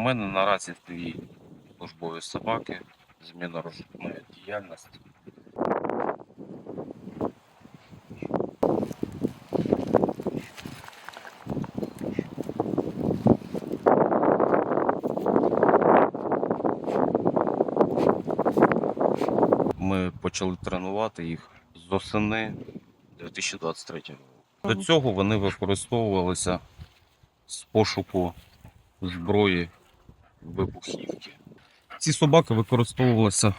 мене наразі дві службові собаки зміна розшукної діяльності. Ми почали тренувати їх з осени 2023 року. До цього вони використовувалися з пошуку зброї вибухівки. Ці собаки використовувалися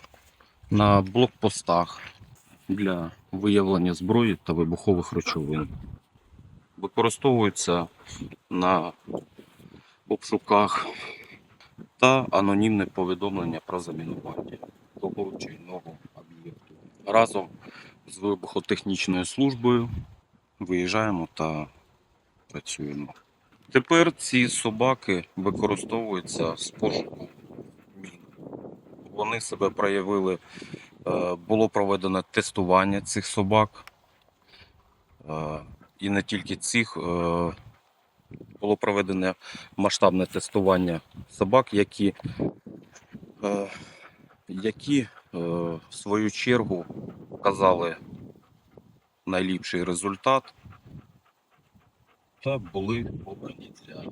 на блокпостах для виявлення зброї та вибухових речовин. Використовуються на обшуках та анонімне повідомлення про замінування того чи іного об'єкту. Разом з вибухотехнічною службою виїжджаємо та працюємо. Тепер ці собаки використовуються з пошуку мін. Вони себе проявили, е, було проведено тестування цих собак. Е, І не тільки цих, е, було проведено масштабне тестування собак, які, які в свою чергу показали найліпший результат та були обрані для